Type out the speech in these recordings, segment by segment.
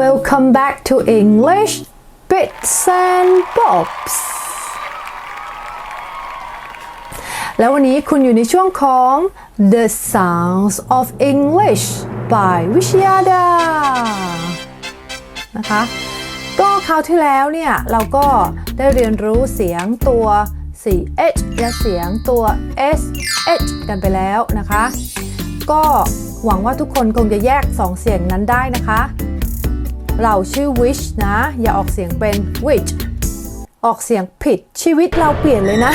welcome back to English Bits and Bobs แล้ววันนี้คุณอยู่ในช่วงของ The Sounds of English by วิชยาดา นะคะ ก็คราวที่แล้วเนี่ย เราก็ได้เรียนรู้เสียงตัว ch และเสียงตัว sh กันไปแล้วนะคะ ก็หวังว่าทุกคนคงจะแยก 2 เสียงนั้นได้นะคะ เราชื่อ wish นะ อย่าออกเสียงเป็น which ออกเสียงผิดชีวิตเราเปลี่ยนเลยนะ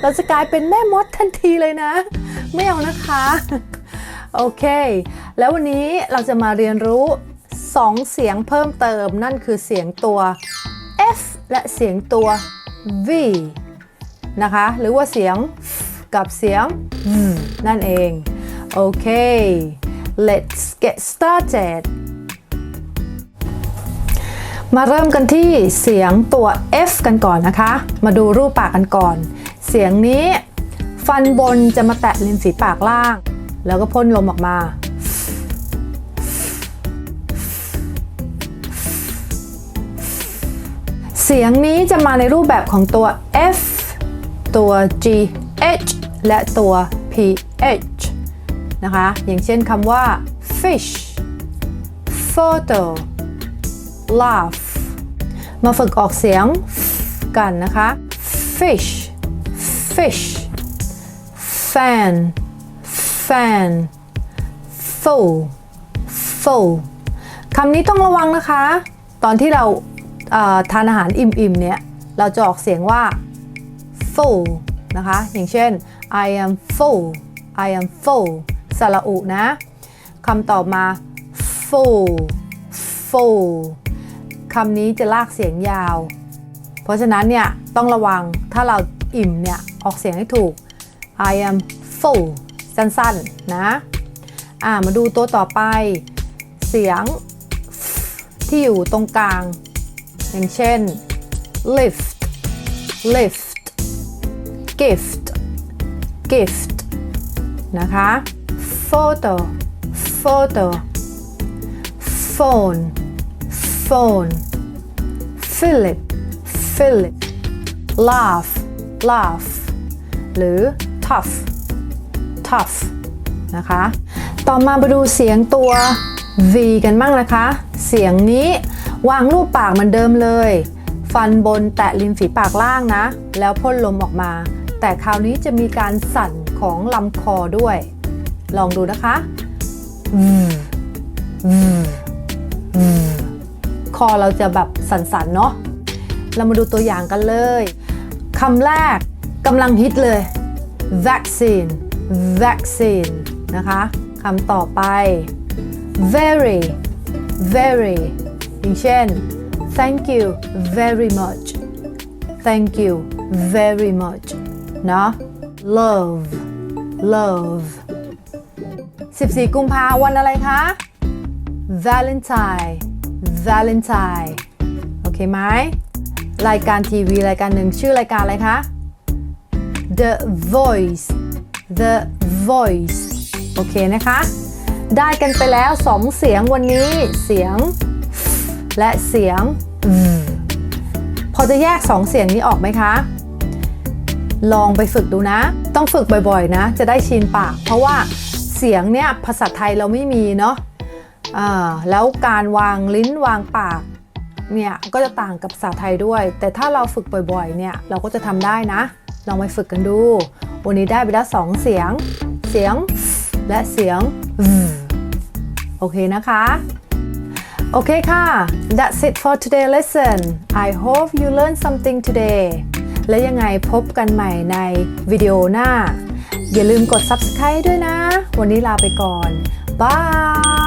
เราจะกลายเป็นแม่มดทันทีเลยนะ ไม่เอานะคะ โอเค แล้ววันนี้เราจะมาเรียนรู้ 2 เสียงเพิ่มเติมนั่นคือเสียงตัว f และเสียงตัว v นะคะ หรือว่าเสียงกับเสียงนั่นเอง โอเค let's get started มาเริ่มกันที่เสียงตัว F กันก่อนนะคะ มาดูรูปปากกันก่อน เสียงนี้ ฟันบนจะมาแตะริมฝีปากล่าง แล้วก็พ่นลมออกมา เสียงนี้จะมาในรูปแบบของตัว F ตัว G H และตัว P H นะคะ อย่างเช่นคำว่า fish photo laugh มาฝึกออกเสียงกันนะคะ fish fish fan fan full full คำนี้ต้องระวังนะคะ ตอนที่เราเอ่อทานอาหารอิ่มๆเนี่ย เราจะออกเสียงว่า full นะคะ อย่างเช่น I am full I am full สระอุนะ คำต่อมา full full คำนี้จะลากเสียงยาว เพราะฉะนั้นเนี่ยต้องระวังถ้าเราอิ่มเนี่ยออกเสียงให้ถูก I am full สั้นๆ นะ อ่ามาดูตัวต่อไป เสียง ที่อยู่ตรงกลาง อย่างเช่น lift lift gift gift นะคะ photo photo phone phone Philip Philip laugh laugh หรือ tough tough นะคะ ต่อมามาดูเสียงตัว V กันบ้างนะคะ เสียงนี้วางรูปปากเหมือนเดิมเลย ฟันบนแตะริมฝีปากล่างนะ แล้วพ่นลมออกมา แต่คราวนี้จะมีการสั่นของลำคอด้วย ลองดูนะคะค อเราจะแบบสั่นๆเนาะเรามาดูตัวอย่างกันเลยคำแรกกำลังฮิตเลย vaccine vaccine นะคะคำต่อไป very very อย่างเช่น thank you very much thank you very much นะ love love 14 กุมภาวันอะไรคะ Valentine Valentine โอเคไหมรายการทีวีรายการหนึ่งชื่อรายการอะไรคะ The Voice The Voice โอเคนะคะ ได้กันไปแล้ว2เสียงวันนี้เสียง และเสียง พอจะแยก2เสียงนี้ออกไหมคะ ลองไปฝึกดูนะ ต้องฝึกบ่อยๆนะ จะได้ชินปาก เพราะว่าเสียงเนี่ยภาษาไทยเราไม่มีเนาะ แล้วการวางลิ้นวางปากเนี่ยก็จะต่างกับภาษาไทยด้วย แต่ถ้าเราฝึกบ่อยๆเนี่ยเราก็จะทำได้นะ ลองไปฝึกกันดู วันนี้ได้ไปแล้วสองเสียง เสียง และเสียง โอเคนะคะ โอเคค่ะ that's it for today lesson I hope you learn something today และยังไงพบกันใหม่ในวิดีโอหน้า อย่าลืมกด subscribe ด้วยนะ วันนี้ลาไปก่อน บาย